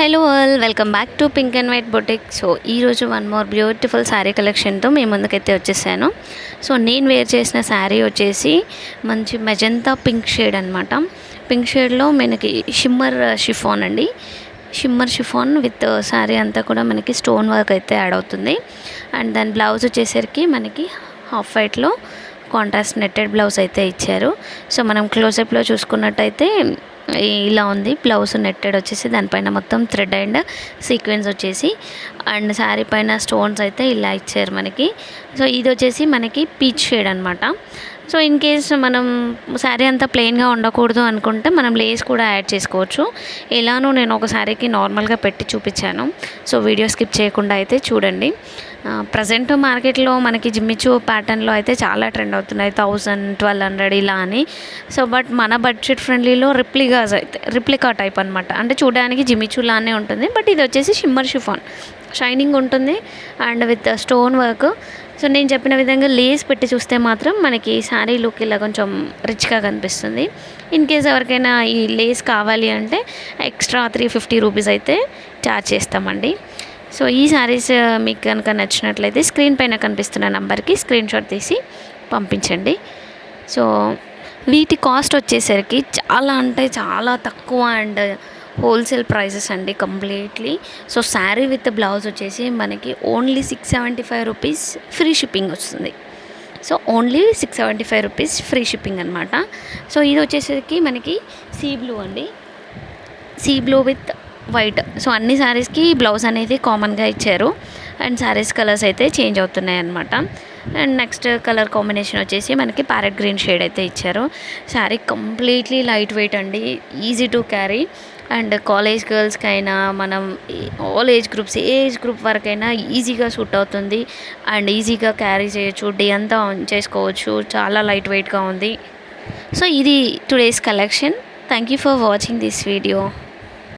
Hello all welcome back to pink and white boutique. So ఈరోజు one more beautiful sari కలెక్షన్తో మేము ముందుకైతే వచ్చేసాను. సో నేను వేర్ చేసిన శారీ వచ్చేసి మంచి మెజంతా పింక్ షేడ్ అనమాట పింక్ షేడ్లో మనకి షిమ్మర్ షిఫాన్ uh, అండి. షిమ్మర్ షిఫాన్ విత్ శారీ అంతా కూడా మనకి స్టోన్ వర్క్ అయితే యాడ్ అవుతుంది. అండ్ దాని బ్లౌజ్ వచ్చేసరికి మనకి హాఫ్ వైట్లో కాంట్రాస్ట్ నెట్టెడ్ బ్లౌజ్ అయితే ఇచ్చారు. సో మనం క్లోజప్లో చూసుకున్నట్టయితే ఇలా ఉంది. బ్లౌజ్ నెట్టెడ్ వచ్చేసి దానిపైన మొత్తం థ్రెడ్ అండ్ సీక్వెన్స్ వచ్చేసి. అండ్ శారీ పైన స్టోన్స్ అయితే ఇలా ఇచ్చారు మనకి. సో ఇది వచ్చేసి మనకి పీచ్ షేడ్ అనమాట సో ఇన్ కేస్ మనం శారీ అంతా ప్లెయిన్గా ఉండకూడదు అనుకుంటే మనం లేస్ కూడా యాడ్ చేసుకోవచ్చు. ఎలానో నేను ఒక శారీకి నార్మల్గా పెట్టి చూపించాను. సో వీడియో స్కిప్ చేయకుండా అయితే చూడండి. ప్రజెంట్ మార్కెట్లో మనకి జిమ్మిచూ ప్యాటర్న్లో అయితే చాలా ట్రెండ్ అవుతున్నాయి. థౌజండ్ ట్వెల్వ్ హండ్రెడ్ ఇలా అని. సో బట్ మన బడ్జెట్ ఫ్రెండ్లీలో రిప్లికాస్ అయితే రిప్లికా టైప్ అనమాట అంటే చూడడానికి జిమ్మిచూ లానే ఉంటుంది. బట్ ఇది వచ్చేసి షిమ్మర్ షిఫాన్. షైనింగ్ ఉంటుంది. And with stone work. So నేను చెప్పిన విధంగా లేస్ పెట్టి చూస్తే మాత్రం మనకి శారీ లుక్ ఇలా కొంచెం రిచ్గా కనిపిస్తుంది. ఇన్ కేస్ ఎవరికైనా ఈ లేస్ కావాలి అంటే ఎక్స్ట్రా త్రీ ఫిఫ్టీ రూపీస్ అయితే ఛార్జ్ చేస్తామండి. సో ఈ శారీస్ uh, మీకు కనుక నచ్చినట్లయితే స్క్రీన్ పైన కనిపిస్తున్న నెంబర్కి స్క్రీన్ షాట్ తీసి పంపించండి. సో వీటి కాస్ట్ వచ్చేసరికి చాలా అంటే చాలా తక్కువ అండ్ హోల్సేల్ ప్రైజెస్ అండి completely. So sari with blouse వచ్చేసి మనకి only six seventy five rupees free shipping వస్తుంది. So only six seventy five rupees free shipping అనమాట సో ఇది వచ్చేసరికి మనకి సీ బ్లూ అండి. Sea blue with white. So అన్ని శారీస్కి బ్లౌజ్ అనేది కామన్గా ఇచ్చారు. అండ్ శారీస్ కలర్స్ అయితే చేంజ్ అవుతున్నాయి అనమాట అండ్ నెక్స్ట్ కలర్ కాంబినేషన్ వచ్చేసి మనకి ప్యారెట్ గ్రీన్ షేడ్ అయితే ఇచ్చారు. శారీ కంప్లీట్లీ లైట్ వెయిట్ అండి easy to carry and college గర్ల్స్కి అయినా మనం ఆల్ ఏజ్ గ్రూప్స్ ఏ ఏజ్ గ్రూప్ వరకైనా ఈజీగా సూట్ అవుతుంది. అండ్ ఈజీగా క్యారీ చేయొచ్చు డే అంతా ఆన్ చేసుకోవచ్చు. చాలా లైట్ వెయిట్గా ఉంది. సో ఇది today's collection thank you for watching this video